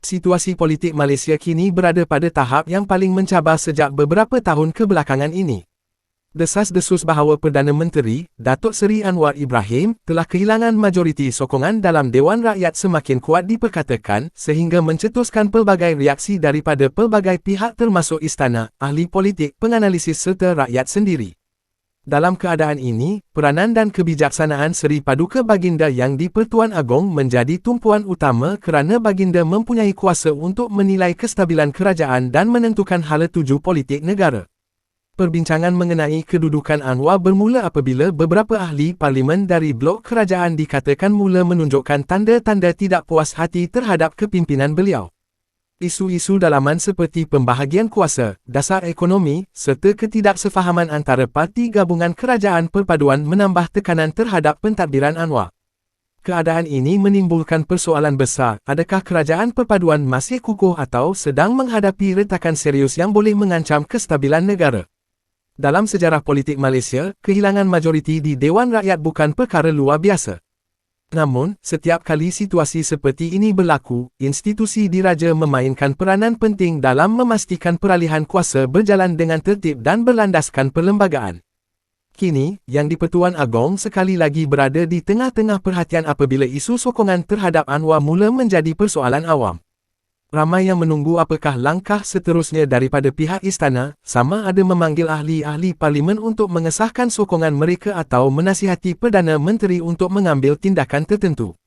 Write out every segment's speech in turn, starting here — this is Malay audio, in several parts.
Situasi politik Malaysia kini berada pada tahap yang paling mencabar sejak beberapa tahun kebelakangan ini. Desas-desus bahawa Perdana Menteri, Datuk Seri Anwar Ibrahim, telah kehilangan majoriti sokongan dalam Dewan Rakyat semakin kuat diperkatakan sehingga mencetuskan pelbagai reaksi daripada pelbagai pihak termasuk istana, ahli politik, penganalisis serta rakyat sendiri. Dalam keadaan ini, peranan dan kebijaksanaan Seri Paduka Baginda yang di-Pertuan Agong menjadi tumpuan utama kerana Baginda mempunyai kuasa untuk menilai kestabilan kerajaan dan menentukan hala tuju politik negara. Perbincangan mengenai kedudukan Anwar bermula apabila beberapa ahli parlimen dari blok kerajaan dikatakan mula menunjukkan tanda-tanda tidak puas hati terhadap kepimpinan beliau. Isu-isu dalaman seperti pembahagian kuasa, dasar ekonomi, serta ketidaksefahaman antara parti gabungan kerajaan perpaduan menambah tekanan terhadap pentadbiran Anwar. Keadaan ini menimbulkan persoalan besar, adakah kerajaan perpaduan masih kukuh atau sedang menghadapi retakan serius yang boleh mengancam kestabilan negara? Dalam sejarah politik Malaysia, kehilangan majoriti di Dewan Rakyat bukan perkara luar biasa. Namun, setiap kali situasi seperti ini berlaku, institusi diraja memainkan peranan penting dalam memastikan peralihan kuasa berjalan dengan tertib dan berlandaskan perlembagaan. Kini, Yang di-Pertuan Agong sekali lagi berada di tengah-tengah perhatian apabila isu sokongan terhadap Anwar mula menjadi persoalan awam. Ramai yang menunggu apakah langkah seterusnya daripada pihak istana, sama ada memanggil ahli-ahli parlimen untuk mengesahkan sokongan mereka atau menasihati Perdana Menteri untuk mengambil tindakan tertentu.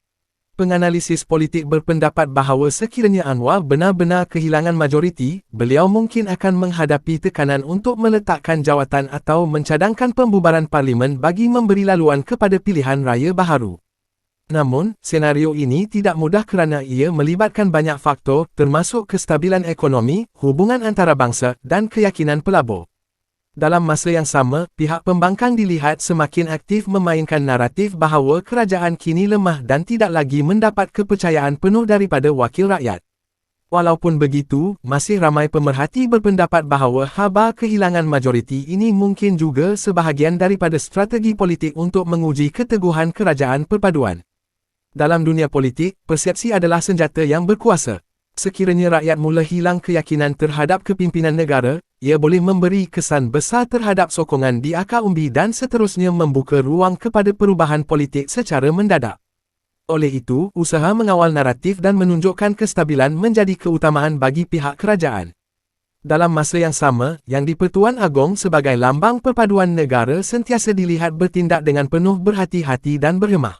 Penganalisis politik berpendapat bahawa sekiranya Anwar benar-benar kehilangan majoriti, beliau mungkin akan menghadapi tekanan untuk meletakkan jawatan atau mencadangkan pembubaran parlimen bagi memberi laluan kepada pilihan raya baharu. Namun, senario ini tidak mudah kerana ia melibatkan banyak faktor termasuk kestabilan ekonomi, hubungan antarabangsa dan keyakinan pelabur. Dalam masa yang sama, pihak pembangkang dilihat semakin aktif memainkan naratif bahawa kerajaan kini lemah dan tidak lagi mendapat kepercayaan penuh daripada wakil rakyat. Walaupun begitu, masih ramai pemerhati berpendapat bahawa haba kehilangan majoriti ini mungkin juga sebahagian daripada strategi politik untuk menguji keteguhan kerajaan perpaduan. Dalam dunia politik, persepsi adalah senjata yang berkuasa. Sekiranya rakyat mula hilang keyakinan terhadap kepimpinan negara, ia boleh memberi kesan besar terhadap sokongan di akar umbi dan seterusnya membuka ruang kepada perubahan politik secara mendadak. Oleh itu, usaha mengawal naratif dan menunjukkan kestabilan menjadi keutamaan bagi pihak kerajaan. Dalam masa yang sama, Yang di-Pertuan Agong sebagai lambang perpaduan negara sentiasa dilihat bertindak dengan penuh berhati-hati dan berhemah.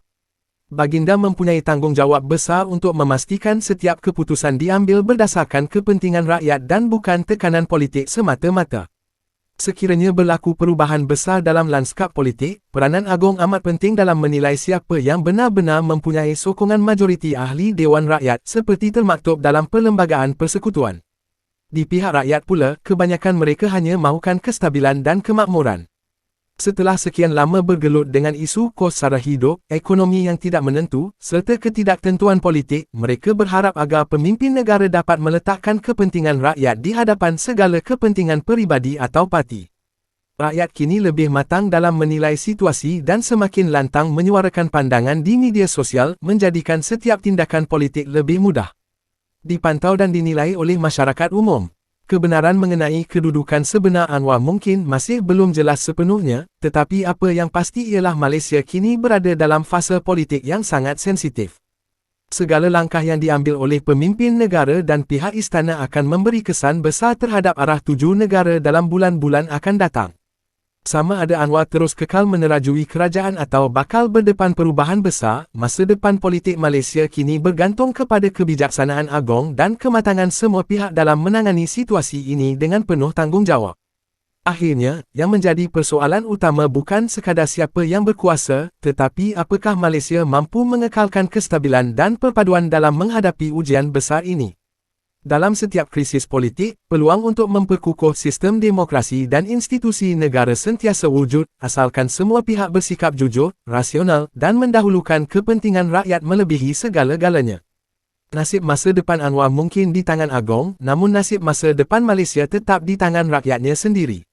Baginda mempunyai tanggungjawab besar untuk memastikan setiap keputusan diambil berdasarkan kepentingan rakyat dan bukan tekanan politik semata-mata. Sekiranya berlaku perubahan besar dalam lanskap politik, peranan Agong amat penting dalam menilai siapa yang benar-benar mempunyai sokongan majoriti ahli Dewan Rakyat seperti termaktub dalam Perlembagaan Persekutuan. Di pihak rakyat pula, kebanyakan mereka hanya mahukan kestabilan dan kemakmuran. Setelah sekian lama bergelut dengan isu kos sara hidup, ekonomi yang tidak menentu, serta ketidaktentuan politik, mereka berharap agar pemimpin negara dapat meletakkan kepentingan rakyat di hadapan segala kepentingan peribadi atau parti. Rakyat kini lebih matang dalam menilai situasi dan semakin lantang menyuarakan pandangan di media sosial menjadikan setiap tindakan politik lebih mudah. Dipantau dan dinilai oleh masyarakat umum kebenaran mengenai kedudukan sebenar Anwar mungkin masih belum jelas sepenuhnya, tetapi apa yang pasti ialah Malaysia kini berada dalam fasa politik yang sangat sensitif. Segala langkah yang diambil oleh pemimpin negara dan pihak istana akan memberi kesan besar terhadap arah tuju negara dalam bulan-bulan akan datang. Sama ada Anwar terus kekal menerajui kerajaan atau bakal berdepan perubahan besar, masa depan politik Malaysia kini bergantung kepada kebijaksanaan agong dan kematangan semua pihak dalam menangani situasi ini dengan penuh tanggungjawab. Akhirnya, yang menjadi persoalan utama bukan sekadar siapa yang berkuasa, tetapi apakah Malaysia mampu mengekalkan kestabilan dan perpaduan dalam menghadapi ujian besar ini. Dalam setiap krisis politik, peluang untuk memperkukuh sistem demokrasi dan institusi negara sentiasa wujud, asalkan semua pihak bersikap jujur, rasional dan mendahulukan kepentingan rakyat melebihi segala-galanya. Nasib masa depan Anwar mungkin di tangan Agong, namun nasib masa depan Malaysia tetap di tangan rakyatnya sendiri.